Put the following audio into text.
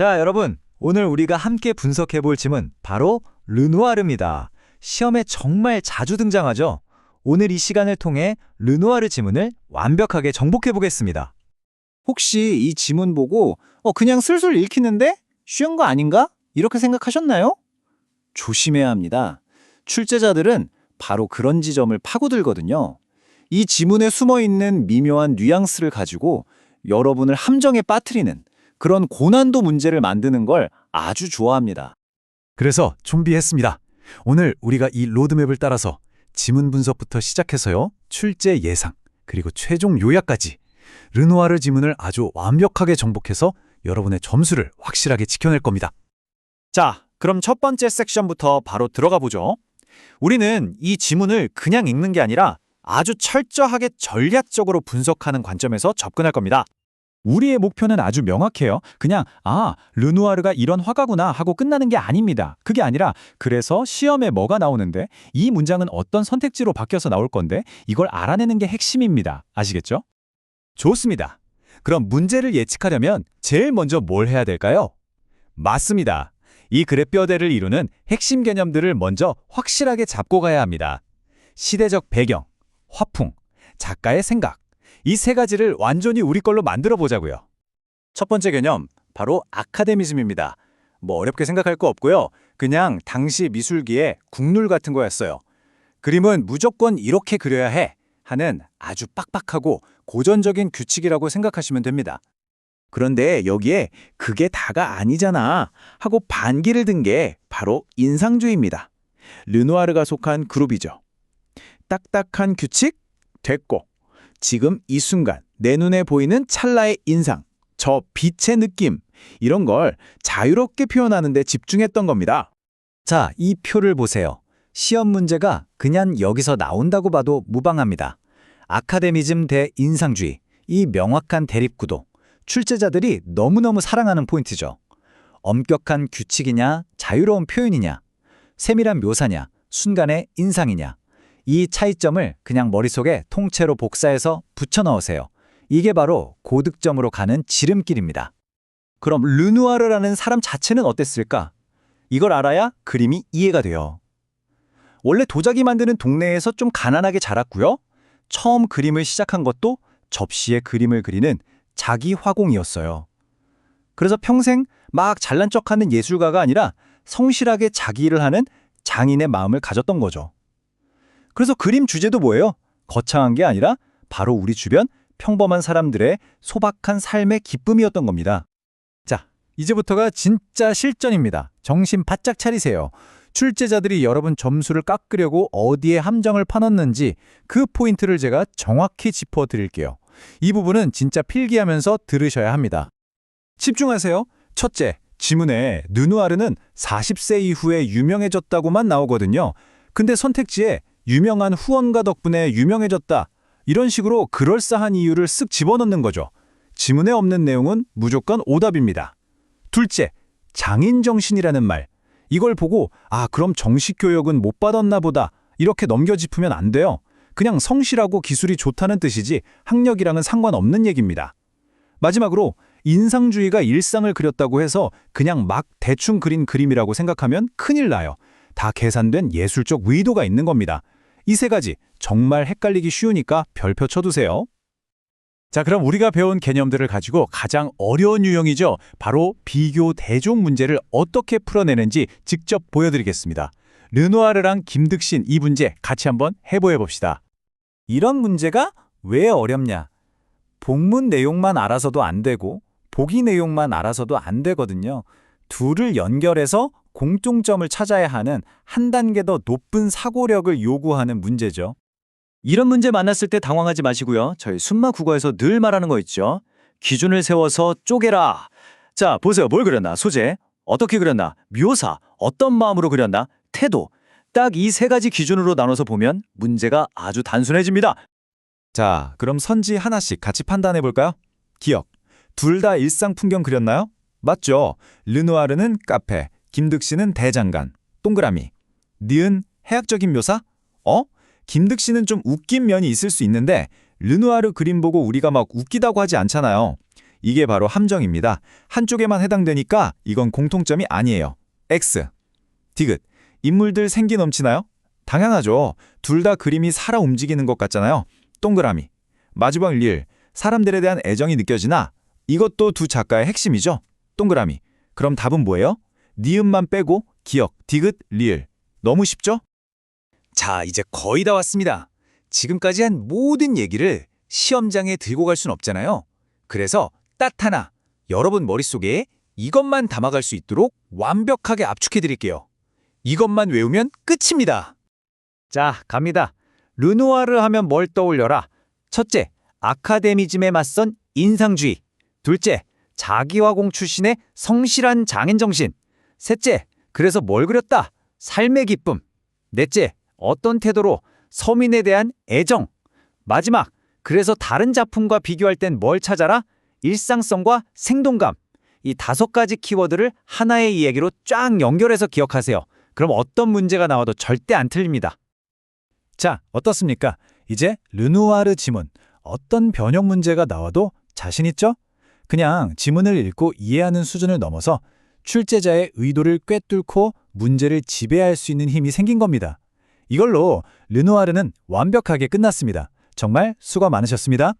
자, 여러분. 오늘 우리가 함께 분석해 볼 짐은 바로 르누아르입니다. 시험에 정말 자주 등장하죠. 오늘 이 시간을 통해 르누아르 지문을 완벽하게 정복해 보겠습니다. 혹시 이 지문 보고 어 그냥 슬슬 읽히는데 쉬운 거 아닌가? 이렇게 생각하셨나요? 조심해야 합니다. 출제자들은 바로 그런 지점을 파고들거든요. 이 지문에 숨어 있는 미묘한 뉘앙스를 가지고 여러분을 함정에 빠뜨리는 그런 고난도 문제를 만드는 걸 아주 좋아합니다. 그래서 준비했습니다. 오늘 우리가 이 로드맵을 따라서 지문 분석부터 시작해서요. 출제 예상, 그리고 최종 요약까지 르누아르 지문을 아주 완벽하게 정복해서 여러분의 점수를 확실하게 지켜낼 겁니다. 자, 그럼 첫 번째 섹션부터 바로 들어가 보죠. 우리는 이 지문을 그냥 읽는 게 아니라 아주 철저하게 전략적으로 분석하는 관점에서 접근할 겁니다. 우리의 목표는 아주 명확해요. 그냥 아, 르누아르가 이런 화가구나 하고 끝나는 게 아닙니다. 그게 아니라 그래서 시험에 뭐가 나오는데 이 문장은 어떤 선택지로 바뀌어서 나올 건데 이걸 알아내는 게 핵심입니다. 아시겠죠? 좋습니다. 그럼 문제를 예측하려면 제일 먼저 뭘 해야 될까요? 맞습니다. 이 글의 뼈대를 이루는 핵심 개념들을 먼저 확실하게 잡고 가야 합니다. 시대적 배경, 화풍, 작가의 생각, 이 세 가지를 완전히 우리 걸로 만들어 보자고요. 첫 번째 개념, 바로 아카데미즘입니다. 뭐 어렵게 생각할 거 없고요. 그냥 당시 미술기의 국룰 같은 거였어요. 그림은 무조건 이렇게 그려야 해 하는 아주 빡빡하고 고전적인 규칙이라고 생각하시면 됩니다. 그런데 여기에 그게 다가 아니잖아 하고 반기를 든 게 바로 인상주의입니다. 르누아르가 속한 그룹이죠. 딱딱한 규칙? 됐고 지금 이 순간 내 눈에 보이는 찰나의 인상, 저 빛의 느낌 이런 걸 자유롭게 표현하는 데 집중했던 겁니다. 자, 이 표를 보세요. 시험 문제가 그냥 여기서 나온다고 봐도 무방합니다. 아카데미즘 대 인상주의, 이 명확한 대립구도, 출제자들이 너무너무 사랑하는 포인트죠. 엄격한 규칙이냐, 자유로운 표현이냐, 세밀한 묘사냐, 순간의 인상이냐. 이 차이점을 그냥 머릿속에 통째로 복사해서 붙여 넣으세요. 이게 바로 고득점으로 가는 지름길입니다. 그럼 르누아르라는 사람 자체는 어땠을까? 이걸 알아야 그림이 이해가 돼요. 원래 도자기 만드는 동네에서 좀 가난하게 자랐고요. 처음 그림을 시작한 것도 접시에 그림을 그리는 자기 화공이었어요. 그래서 평생 막 잘난 척하는 예술가가 아니라 성실하게 자기 일을 하는 장인의 마음을 가졌던 거죠. 그래서 그림 주제도 뭐예요? 거창한 게 아니라 바로 우리 주변 평범한 사람들의 소박한 삶의 기쁨이었던 겁니다. 자, 이제부터가 진짜 실전입니다. 정신 바짝 차리세요. 출제자들이 여러분 점수를 깎으려고 어디에 함정을 파놨는지 그 포인트를 제가 정확히 짚어드릴게요. 이 부분은 진짜 필기하면서 들으셔야 합니다. 집중하세요. 첫째, 지문에 느누아르는 40세 이후에 유명해졌다고만 나오거든요. 근데 선택지에 유명한 후원가 덕분에 유명해졌다. 이런 식으로 그럴싸한 이유를 쓱 집어넣는 거죠. 지문에 없는 내용은 무조건 오답입니다. 둘째, 장인정신이라는 말. 이걸 보고 아 그럼 정식 교육은 못 받았나 보다 이렇게 넘겨짚으면 안 돼요. 그냥 성실하고 기술이 좋다는 뜻이지 학력이랑은 상관없는 얘기입니다. 마지막으로 인상주의가 일상을 그렸다고 해서 그냥 막 대충 그린 그림이라고 생각하면 큰일 나요. 다 계산된 예술적 의도가 있는 겁니다. 이 세 가지 정말 헷갈리기 쉬우니까 별표 쳐두세요. 자, 그럼 우리가 배운 개념들을 가지고 가장 어려운 유형이죠. 바로 비교 대종 문제를 어떻게 풀어내는지 직접 보여드리겠습니다. 르누아르랑 김득신 이 문제 같이 한번 해보해 봅시다. 이런 문제가 왜 어렵냐? 복문 내용만 알아서도 안 되고 보기 내용만 알아서도 안 되거든요. 둘을 연결해서 공통점을 찾아야 하는 한 단계 더 높은 사고력을 요구하는 문제죠. 이런 문제 만났을 때 당황하지 마시고요. 저희 순마 국어에서 늘 말하는 거 있죠. 기준을 세워서 쪼개라. 자, 보세요. 뭘 그렸나? 소재. 어떻게 그렸나? 묘사. 어떤 마음으로 그렸나? 태도. 딱 이 세 가지 기준으로 나눠서 보면 문제가 아주 단순해집니다. 자, 그럼 선지 하나씩 같이 판단해 볼까요? 기억. 둘 다 일상 풍경 그렸나요? 맞죠. 르누아르는 카페, 김득 씨는 대장간, 동그라미. 니은 해학적인 묘사? 어? 김득 씨는 좀 웃긴 면이 있을 수 있는데 르누아르 그림 보고 우리가 막 웃기다고 하지 않잖아요. 이게 바로 함정입니다. 한쪽에만 해당되니까 이건 공통점이 아니에요. X. 디귿. 인물들 생기 넘치나요? 당연하죠. 둘 다 그림이 살아 움직이는 것 같잖아요. 동그라미. 마주방 리을. 사람들에 대한 애정이 느껴지나? 이것도 두 작가의 핵심이죠. 동그라미. 그럼 답은 뭐예요? 니은만 빼고 기억, 디귿, 리을. 너무 쉽죠? 자, 이제 거의 다 왔습니다. 지금까지 한 모든 얘기를 시험장에 들고 갈 순 없잖아요. 그래서 딱 하나, 여러분 머릿속에 이것만 담아갈 수 있도록 완벽하게 압축해 드릴게요. 이것만 외우면 끝입니다. 자, 갑니다. 르누아르 하면 뭘 떠올려라? 첫째, 아카데미즘에 맞선 인상주의. 둘째, 자기화공 출신의 성실한 장인 정신. 셋째, 그래서 뭘 그렸다? 삶의 기쁨. 넷째, 어떤 태도로 서민에 대한 애정. 마지막, 그래서 다른 작품과 비교할 땐 뭘 찾아라? 일상성과 생동감. 이 다섯 가지 키워드를 하나의 이야기로 쫙 연결해서 기억하세요. 그럼 어떤 문제가 나와도 절대 안 틀립니다. 자, 어떻습니까? 이제 르누아르 지문, 어떤 변형 문제가 나와도 자신 있죠? 그냥 지문을 읽고 이해하는 수준을 넘어서 출제자의 의도를 꿰뚫고 문제를 지배할 수 있는 힘이 생긴 겁니다. 이걸로 르누아르는 완벽하게 끝났습니다. 정말 수고 많으셨습니다.